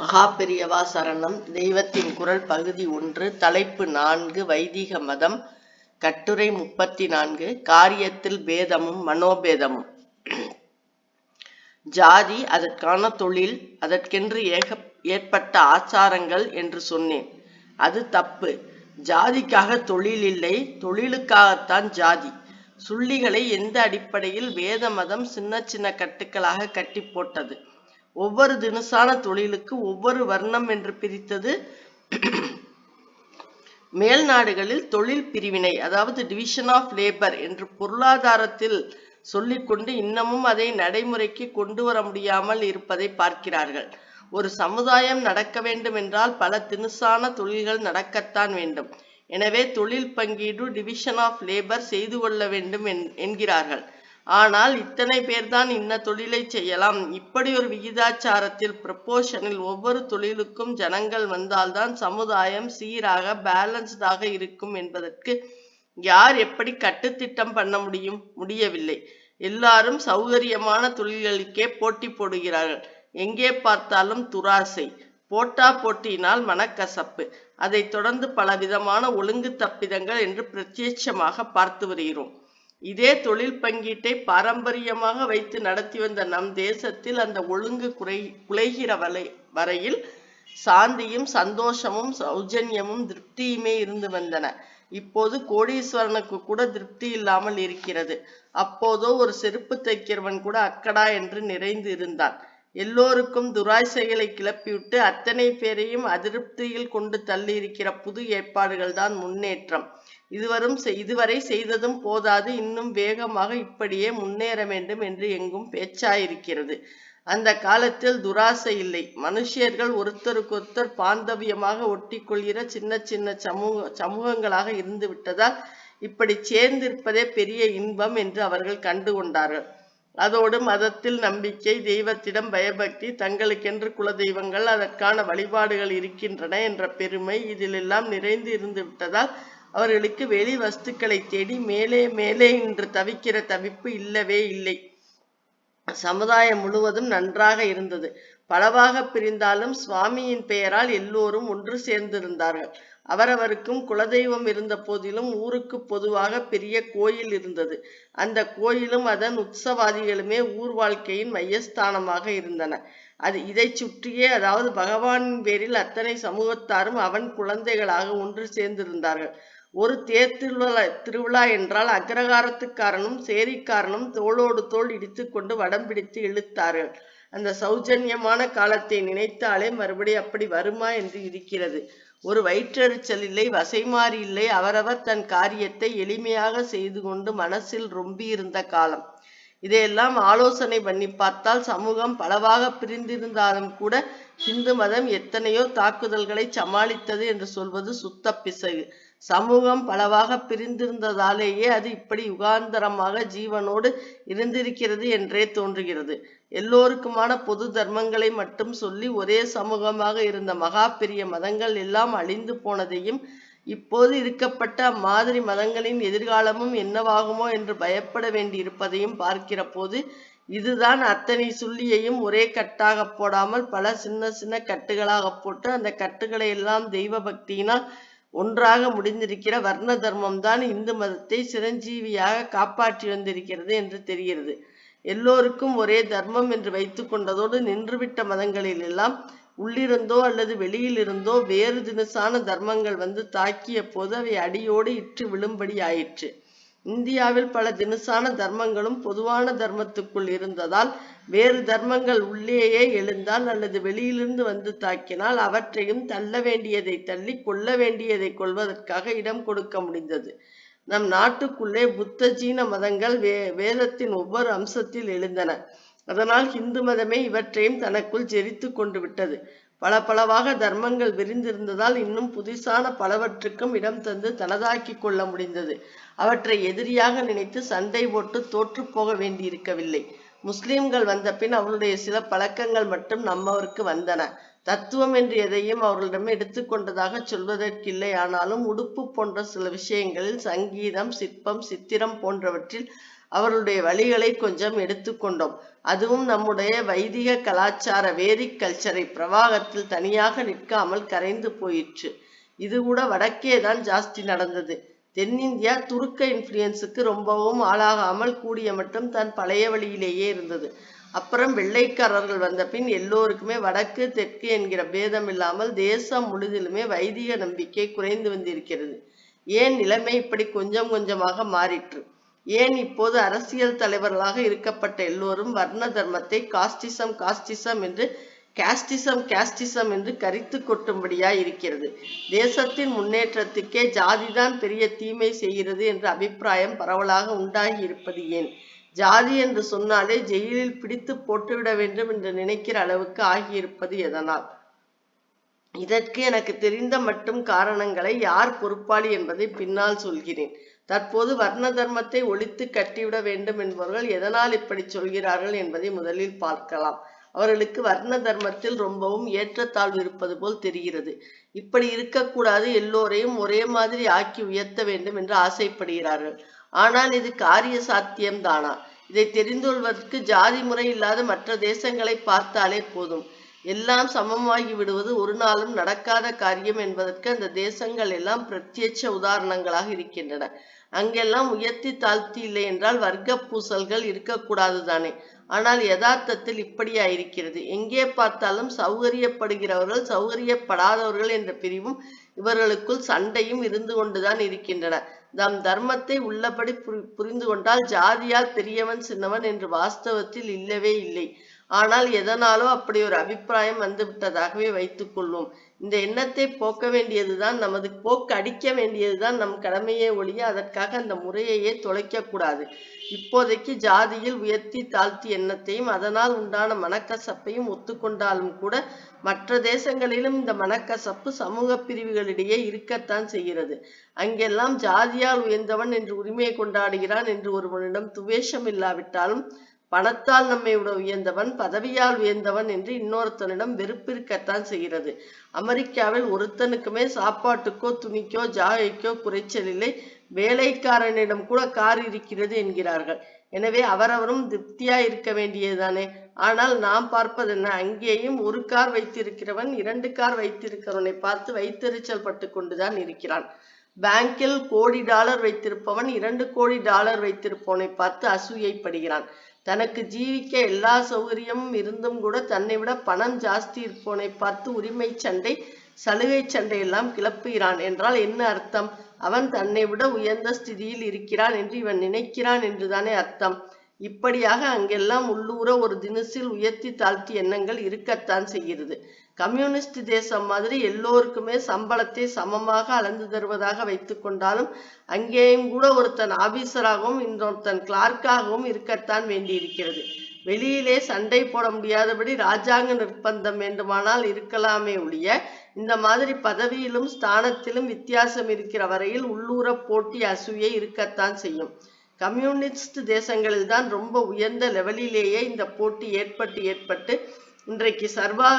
மகாபெரியவா சரணம். தெய்வத்தின் குரல் பகுதி ஒன்று. தலைப்பு நான்கு. வைதிக மதம். கட்டுரை முப்பத்தி நான்கு. காரியத்தில் பேதமும் மனோபேதமும். ஜாதி அதற்கான தொழில் அதற்கென்று ஏக ஏற்பட்ட ஆச்சாரங்கள் என்று சொன்னேன். அது தப்பு. ஜாதிக்காக தொழில் இல்லை. தொழிலுக்காகத்தான் ஜாதி. சுள்ளிகளை எந்த அடிப்படையில் வேத மதம் சின்ன சின்ன கட்டுக்களாக கட்டி போட்டது? ஒவ்வொரு தினுசான தொழிலுக்கு ஒவ்வொரு வர்ணம் என்று பிரித்தது. மேல் நாடுகளில் தொழில் பிரிவினை அதாவது டிவிஷன் ஆஃப் லேபர் என்று பொருளாதாரத்தில் சொல்லிக்கொண்டு இன்னமும் அதை நடைமுறைக்கு கொண்டு வர முடியாமல் இருப்பதை பார்க்கிறார்கள். ஒரு சமுதாயம் நடக்க வேண்டும் என்றால் பல தினுசான தொழில்கள் நடக்கத்தான் வேண்டும். எனவே தொழில் பங்கீடு டிவிஷன் ஆஃப் லேபர் செய்து கொள்ள வேண்டும் என்கிறார்கள். ஆனால் இத்தனை பேர்தான் இன்ன தொழிலை செய்யலாம். இப்படி ஒரு விகிதாச்சாரத்தில் ப்ரப்போர்ஷனில் ஒவ்வொரு தொழிலுக்கும் ஜனங்கள் வந்தால்தான் சமுதாயம் சீராக பேலன்ஸ்டாக இருக்கும் என்பதற்கு யார் எப்படி கட்டுத்திட்டம் பண்ண முடியும்? முடியவில்லை. எல்லாரும் சௌகரியமான தொழில்களுக்கே போட்டி போடுகிறார்கள். எங்கே பார்த்தாலும் துராசை. போட்டா போட்டியினால் மனக்கசப்பு. அதைத் தொடர்ந்து பலவிதமான ஒழுங்கு தப்பிதங்கள் என்று பிரத்யட்சமாக பார்த்து வருகிறோம். இதே தொழில் பங்கீட்டை பாரம்பரியமாக வைத்து நடத்தி வந்த நம் தேசத்தில் அந்த ஒழுங்கு குறை குலைகிற வரை வரையில் சாந்தியும் சந்தோஷமும் சௌஜன்யமும் திருப்தியுமே இருந்து வந்தன. இப்போது கோடீஸ்வரனுக்கு கூட திருப்தி இல்லாமல் இருக்கிறது. அப்போதோ ஒரு செருப்பு தைக்கிறவன் கூட அக்கடா என்று நிறைந்து இருந்தான். எல்லோருக்கும் துராசைகளை கிளப்பிவிட்டு அத்தனை பேரையும் அதிருப்தியில் கொண்டு தள்ளி இருக்கிற புது ஏற்பாடுகள் தான் முன்னேற்றம். இதுவரும் இதுவரை செய்ததும் போதாது. இன்னும் வேகமாக இப்படியே முன்னேற வேண்டும் என்று எங்கும் பேச்சாயிருக்கிறது. அந்த காலத்தில் துராசை இல்லை. மனுஷியர்கள் ஒருத்தருக்கொருத்தர் பாந்தவியமாக ஒட்டிக்கொள்கிற சின்ன சின்ன சமூக சமூகங்களாக இருந்து விட்டதால் இப்படி சேர்ந்திருப்பதே பெரிய இன்பம் என்று அவர்கள் கண்டு கொண்டார்கள். அதோடு மதத்தில் நம்பிக்கை தெய்வத்திடம் பயபக்தி தங்களுக்கென்று குல தெய்வங்கள் அதற்கான வழிபாடுகள் இருக்கின்றன என்ற பெருமை இதிலெல்லாம் நிறைந்து இருந்து விட்டதால் அவர்களுக்கு வெளி வஸ்துக்களை தேடி மேலே மேலே என்று தவிக்கிற தவிப்பு இல்லவே இல்லை. சமுதாயம் முழுவதும் நன்றாக இருந்தது. பலவாக பிரிந்தாலும் சுவாமியின் பெயரால் எல்லோரும் ஒன்று சேர்ந்திருந்தார்கள். அவரவருக்கும் குலதெய்வம் இருந்த போதிலும் ஊருக்கு பொதுவாக பெரிய கோயில் இருந்தது. அந்த கோயிலும் அதன் உற்சவாதிகளுமே ஊர் வாழ்க்கையின் மையஸ்தானமாக இருந்தன. அது இதை சுற்றியே அதாவது பகவானின் பேரில் அத்தனை சமூகத்தாரும் அவன் குழந்தைகளாக ஒன்று சேர்ந்திருந்தார்கள். ஒரு தேர் திருவிழா திருவிழா என்றால் அக்ரகாரத்துக்காரனும் சேரிக்காரனும் தோளோடு தோல் இடித்து கொண்டு வடம் பிடித்து இழுத்தார்கள். அந்த சௌஜன்யமான காலத்தை நினைத்தாலே மறுபடி அப்படி வருமா என்று இருக்கிறது. ஒரு வயிற்றெரிச்சல் இல்லை வசைமாறி இல்லை அவரவர் தன் காரியத்தை எளிமையாக செய்து கொண்டு மனசில் ரொம்பி இருந்த காலம். இதையெல்லாம் ஆலோசனை பண்ணி பார்த்தால் சமூகம் பலவாக பிரிந்திருந்தாலும் கூட இந்து மதம் எத்தனையோ தாக்குதல்களை சமாளித்தது என்று சொல்வது சுத்த பிசகு. சமூகம் பலவாக பிரிந்திருந்ததாலேயே அது இப்படி யுகாந்தரமாக ஜீவனோடு இருந்திருக்கிறது என்றே தோன்றுகிறது. எல்லோருக்குமான பொது தர்மங்களை மட்டும் சொல்லி ஒரே சமூகமாக இருந்த மகா பெரிய மதங்கள் எல்லாம் அழிந்து போனதையும் இப்போது இருக்கப்பட்ட அம்மாதிரி மதங்களின் எதிர்காலமும் என்னவாகுமோ என்று பயப்பட வேண்டியிருப்பதையும் பார்க்கிற போது இதுதான் அத்தனை சுள்ளியையும் ஒரே கட்டாக போடாமல் பல சின்ன சின்ன கட்டுகளாக போட்டு அந்த கட்டுகளை எல்லாம் தெய்வ பக்தியினால் ஒன்றாக முடிந்திருக்கிற வர்ண தர்மம் தான் இந்து மதத்தை சிரஞ்சீவியாக காப்பாற்றி வந்திருக்கிறது என்று தெரிகிறது. எல்லோருக்கும் ஒரே தர்மம் என்று வைத்து கொண்டதோடு நின்றுவிட்ட மதங்களில் எல்லாம் உள்ளிருந்தோ அல்லது வெளியிலிருந்தோ வேறு தினசான தர்மங்கள் வந்து தாக்கிய போது அவை அடியோடு இற்று விழும்படி ஆயிற்று இந்தியாவில் பல தினசான தர்மங்களும் பொதுவான தர்மத்துக்குள் இருந்ததால் வேறு தர்மங்கள் உள்ளேயே எழுந்தால் அல்லது வெளியிலிருந்து வந்து தாக்கினால் அவற்றையும் தள்ள வேண்டியதை தள்ளி கொள்ள வேண்டியதை கொள்வதற்காக இடம் கொடுக்க முடிந்தது. நம் நாட்டுக்குள்ளே புத்த ஜீன மதங்கள் வே வேதத்தின் ஒவ்வொரு அம்சத்தில் எழுந்தன. அதனால் ஹிந்து மதமே இவற்றையும் தனக்குள் ஜெரித்து கொண்டு விட்டது. பல பலவாக தர்மங்கள் விரிந்திருந்ததால் இன்னும் புதிசான பலவற்றுக்கும் இடம் தந்து தனதாக்கி கொள்ள முடிந்தது. அவற்றை எதிரியாக நினைத்து சண்டை போட்டு தோற்று போக வேண்டியிருக்கவில்லை. முஸ்லிம்கள் வந்த பின் அவருடைய சில பழக்கங்கள் மட்டும் நம்மவருக்கு வந்தன. தத்துவம் என்று எதையும் அவர்களிடம் எடுத்துக்கொண்டதாக சொல்வதற்கில்லை. ஆனாலும் உடுப்பு போன்ற சில விஷயங்களில் சங்கீதம் சிற்பம் சித்திரம் போன்றவற்றில் அவர்களுடைய வழிகளை கொஞ்சம் எடுத்துக்கொண்டோம். அதுவும் நம்முடைய வைதிக கலாச்சார வேதிக் கல்ச்சரை பிரவாகத்தில் தனியாக நிற்காமல் கரைந்து போயிற்று. இது கூட வடக்கே தான் ஜாஸ்தி நடந்தது. தென்னிந்தியா துருக்க இன்ஃப்ளூயன்ஸுக்கு ரொம்பவும் ஆளாகாமல் கூடிய மட்டும் தன் பழைய வழியிலேயே இருந்தது. அப்புறம் வெள்ளைக்காரர்கள் வந்த பின் எல்லோருக்குமே வடக்கு தெற்கு என்கிற பேதம் இல்லாமல் தேசம் முழுதிலுமே வைதிக நம்பிக்கை குறைந்து வந்திருக்கிறது. ஏன் நிலைமை இப்படி கொஞ்சம் கொஞ்சமாக மாறிற்று? ஏன் இப்போது அரசியல் தலைவர்களாக இருக்கப்பட்ட எல்லோரும் வர்ண தர்மத்தை காஸ்டிசம் காஸ்டிசம் என்று காஸ்டிசம் காஸ்டிசம் என்று கரித்து கொட்டும்படியாய் இருக்கிறது? தேசத்தின் முன்னேற்றத்துக்கே ஜாதிதான் பெரிய தீமை செய்கிறது என்ற அபிப்பிராயம் பரவலாக உண்டாகி இருப்பது ஏன்? ஜாதி என்று சொன்னாலே ஜெயிலில் பிடித்து போட்டுவிட வேண்டும் என்று நினைக்கிற அளவுக்கு ஆகியிருப்பது எதனால்? இதற்கு எனக்கு தெரிந்த மட்டும் காரணங்களை யார் பொறுப்பாளி என்பதை பின்னால் சொல்கிறேன். தற்போது வர்ண தர்மத்தை ஒழித்து கட்டிவிட வேண்டும் என்பவர்கள் எதனால் இப்படி சொல்கிறார்கள் என்பதை முதலில் பார்க்கலாம். அவர்களுக்கு வர்ண தர்மத்தில் ரொம்பவும் ஏற்றத்தாழ்வு இருப்பது போல் தெரிகிறது. இப்படி இருக்கக்கூடாது எல்லோரையும் ஒரே மாதிரி ஆக்கி உயர்த்த வேண்டும் என்று ஆசைப்படுகிறார்கள். ஆனால் இது காரிய சாத்தியம் தானா இதை தெரிந்து கொள்வதற்கு ஜாதி முறை இல்லாத மற்ற தேசங்களை பார்த்தாலே போதும். எல்லாம் சமமாகி விடுவது ஒரு நாளும் நடக்காத காரியம் என்பதற்கு அந்த தேசங்கள் எல்லாம் பிரத்யட்ச உதாரணங்களாக இருக்கின்றன. அங்கெல்லாம் உயர்த்தி தாழ்த்தி இல்லை என்றால் வர்க்க பூசல்கள் இருக்கக்கூடாது தானே. ஆனால் யதார்த்தத்தில் இப்படியா இருக்கிறது எங்கே பார்த்தாலும் சௌகரியப்படுகிறவர்கள் சௌகரியப்படாதவர்கள் என்ற பிரிவும் இவர்களுக்குள் சண்டையும் இருந்து கொண்டுதான் இருக்கின்றன. தம் தர்மத்தை உள்ளபடி புரிந்து கொண்டால் ஜாதியால் பெரியவன் சின்னவன் என்று வாஸ்தவத்தில் இல்லவே இல்லை. ஆனால் எதனாலோ அப்படி ஒரு அபிப்பிராயம் வந்துவிட்டதாகவே வைத்துக் கொள்வோம். இந்த எண்ணத்தை போக்க வேண்டியதுதான் நமது போக்கு அடிக்க வேண்டியதுதான் நம் கடமையே ஒழிய அதற்காக அந்த முறையையே தொலைக்க கூடாது இப்போதைக்கு ஜாதியில் உயர்த்தி தாழ்த்தி எண்ணத்தையும் அதனால் உண்டான மனக்கசப்பையும் ஒத்துக்கொண்டாலும் கூட மற்ற தேசங்களிலும் இந்த மனக்கசப்பு சமூக பிரிவுகளிடையே இருக்கத்தான் செய்கிறது. அங்கெல்லாம் ஜாதியால் உயர்ந்தவன் என்று உரிமையை கொண்டாடுகிறான் என்று ஒருவனிடம் துவேஷம் இல்லாவிட்டாலும் பணத்தால் நம்மை விட உயர்ந்தவன் பதவியால் உயர்ந்தவன் என்று இன்னொருத்தனிடம் வெறுப்பு இருக்கத்தான் செய்கிறது. அமெரிக்காவில் ஒருத்தனுக்குமே சாப்பாட்டுக்கோ துணிக்கோ ஜாகைக்கோ குறைச்சல் இல்லை வேலைக்காரனிடம் கூட கார் இருக்கிறது என்கிறார்கள். எனவே அவரவரும் திருப்தியா இருக்க வேண்டியதுதானே? ஆனால் நாம் பார்ப்பது என்ன? அங்கேயும் ஒரு கார் வைத்திருக்கிறவன் இரண்டு கார் வைத்திருக்கிறவனை பார்த்து வைத்தெரிச்சல் பட்டு கொண்டுதான் இருக்கிறான். பேங்கில் கோடி டாலர் வைத்திருப்பவன் இரண்டு கோடி டாலர் வைத்திருப்பவனை பார்த்து அசூயைப்படுகிறான். தனக்கு ஜீவிக்க எல்லா சௌகரியமும் இருந்தும் கூட தன்னை விட பணம் ஜாஸ்தி இருப்போனை பார்த்து உரிமை சண்டை சலுகை சண்டை எல்லாம் கிளப்புகிறான். என்றால் என்ன அர்த்தம்? அவன் தன்னை விட உயர்ந்த ஸ்திதியில் இருக்கிறான் என்று இவன் நினைக்கிறான் என்றுதானே அர்த்தம்? இப்படியாக அங்கெல்லாம் உள்ளூர ஒரு தினசில் உயர்த்தி தாழ்த்தி எண்ணங்கள் இருக்கத்தான் செய்கிறது. கம்யூனிஸ்ட் தேசம் மாதிரி எல்லோருக்குமே சம்பளத்தை சமமாக அளந்து தருவதாக வைத்துக் கொண்டாலும் அங்கேயும் கூட ஒருத்தன் ஆபீசராகவும் இன்னொருத்தன் கிளார்க்காகவும் இருக்கத்தான் வேண்டியிருக்கிறது. வெளியிலே சண்டை போட முடியாதபடி ராஜாங்க நிர்பந்தம் வேண்டுமானால் இருக்கலாமே ஒழிய இந்த மாதிரி பதவியிலும் ஸ்தானத்திலும் வித்தியாசம் இருக்கிற வரையில் உள்ளூர போட்டி அசூயை இருக்கத்தான் செய்யும். கம்யூனிஸ்ட் தேசங்களில் தான் ரொம்ப உயர்ந்த லெவலிலேயே இந்த போட்டி ஏற்பட்டு ஏற்பட்டு இன்றைக்கு சர்வா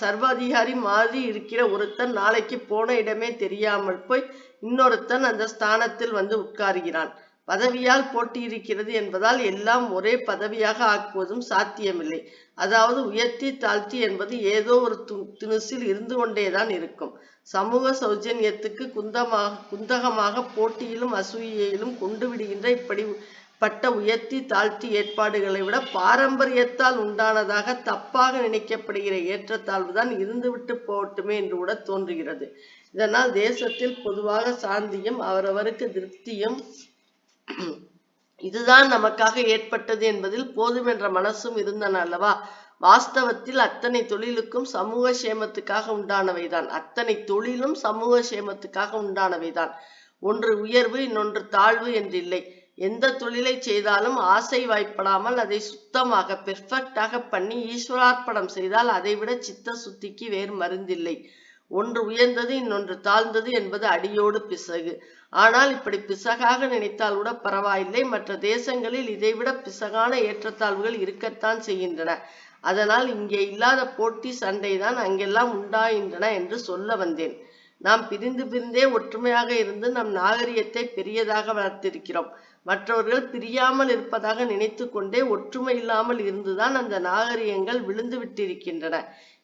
சர்வாதிகாரி மாதிரி இருக்கிற ஒருத்தன் நாளைக்கு போன இடமே தெரியாமல் போய் இன்னொருத்தன் அந்த ஸ்தானத்தில் வந்து உட்காருகிறான். பதவியால் போட்டியிருக்கிறது என்பதால் எல்லாம் ஒரே பதவியாக ஆக்குவதும் சாத்தியமில்லை. அதாவது உயர்த்தி தாழ்த்தி என்பது ஏதோ ஒரு து திணுசில் இருந்து கொண்டேதான் இருக்கும். சமூக சௌஜன்யத்துக்கு குந்தமாக குந்தகமாக போட்டியிலும் அசூயையிலும் கொண்டு விடுகின்ற இப்படி பட்ட உயர்த்தி தாழ்த்தி ஏற்பாடுகளை விட பாரம்பரியத்தால் உண்டானதாக தப்பாக நினைக்கப்படுகிற ஏற்றத்தாழ்வு தான் இருந்துவிட்டு போகட்டுமே என்று கூட தோன்றுகிறது. இதனால் தேசத்தில் பொதுவாக சாந்தியும் அவரவருக்கு திருப்தியும் இதுதான் நமக்காக ஏற்பட்டது என்பதில் போதுமென்ற மனசும் இருந்தன அல்லவா? வாஸ்தவத்தில் அத்தனை தொழிலுக்கும் சமூக சேமத்துக்காக உண்டானவைதான். அத்தனை தொழிலும் சமூக சேமத்துக்காக உண்டானவைதான். ஒன்று உயர்வு இன்னொன்று தாழ்வு என்றில்லை. எந்த தொழிலை செய்தாலும் ஆசை வாய்ப்படாமல் அதை சுத்தமாக பெர்ஃபெக்டாக பண்ணி ஈஸ்வரார்ப்பணம் செய்தால் அதைவிட சித்த சுத்திக்கு வேறு மருந்தில்லை. ஒன்று உயர்ந்தது இன்னொன்று தாழ்ந்தது என்பது அடியோடு பிசகு. ஆனால் இப்படி பிசகாக நினைத்தால் கூட பரவாயில்லை. மற்ற தேசங்களில் இதைவிட பிசகான ஏற்றத்தாழ்வுகள் இருக்கத்தான் செய்கின்றன. அதனால் இங்கே இல்லாத போட்டி சண்டைதான் அங்கெல்லாம் உண்டாகின்றன என்று சொல்ல வந்தேன். நாம் பிரிந்து பிரிந்தே ஒற்றுமையாக இருந்து நம் நாகரிகத்தை பெரியதாக வளர்த்திருக்கிறோம். மற்றவர்கள் பிரியாமல் இருப்பதாக நினைத்து கொண்டே ஒற்றுமை இல்லாமல் இருந்துதான் அந்த நாகரிகங்கள் விழுந்து விட்டிருக்கின்றன.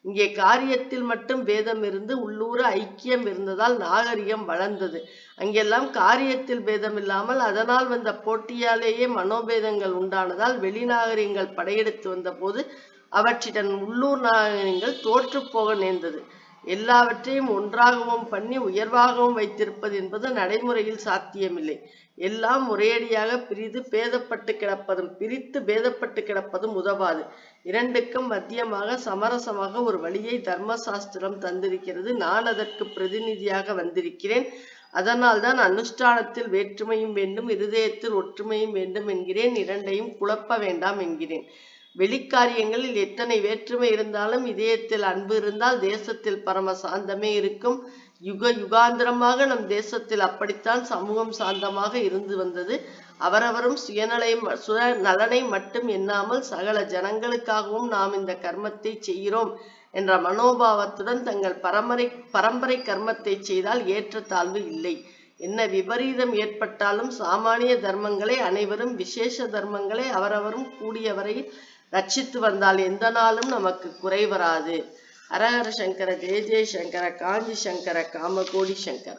இங்கே காரியத்தில் மட்டும் பேதம் இருந்து உள்ளூர ஐக்கியம் இருந்ததால் நாகரிகம் வளர்ந்தது. அங்கெல்லாம் காரியத்தில் பேதம் இல்லாமல் அதனால் வந்த போட்டியாலேயே மனோபேதங்கள் உண்டானதால் வெளிநாகரிகங்கள் படையெடுத்து வந்த போது அவற்றிடன் உள்ளூர் நாகரிகங்கள் தோற்று போக நேர்ந்தது. எல்லாவற்றையும் ஒன்றாகவும் பண்ணி உயர்வாகவும் வைத்திருப்பது என்பது நடைமுறையில் சாத்தியமில்லை. எல்லாம் ஒரேடியாக பிரிது பேதப்பட்டு கிடப்பதும் பிரித்து பேதப்பட்டு கிடப்பதும் உதவாது. இரண்டுக்கும் மத்தியமாக சமரசமாக ஒரு வழியை தர்மசாஸ்திரம் தந்திருக்கிறது. நான் அதற்கு பிரதிநிதியாக வந்திருக்கிறேன். அதனால் தான் அனுஷ்டானத்தில் வேற்றுமையும் வேண்டும் இருதயத்தில் ஒற்றுமையும் வேண்டும் என்கிறேன். இரண்டையும் குழப்ப வேண்டாம் என்கிறேன். வெளிக்காரியங்களில் எத்தனை வேற்றுமை இருந்தாலும் இதயத்தில் அன்பு இருந்தால் தேசத்தில் பரம சாந்தமே இருக்கும். யுக யுகாந்திரமாக நம் தேசத்தில் அப்படித்தான் சமூகம் சாந்தமாக இருந்து வந்தது. அவரவரும் சுயநலை சுய நலனை மட்டும் எண்ணாமல் சகல ஜனங்களுக்காகவும் நாம் இந்த கர்மத்தை செய்கிறோம் என்ற மனோபாவத்துடன் தங்கள் பரம்பரை பரம்பரை கர்மத்தை செய்தால் ஏற்ற தாழ்வு இல்லை. என்ன விபரீதம் ஏற்பட்டாலும் சாமானிய தர்மங்களை அனைவரும் விசேஷ தர்மங்களை அவரவரும் கூடியவரை ரட்சித்து வந்தால் எந்த நாளும் நமக்கு குறை வராது. ஹரஹர சங்கர ஜெய ஜெய சங்கர காஞ்சி சங்கர காமகோடி சங்கர.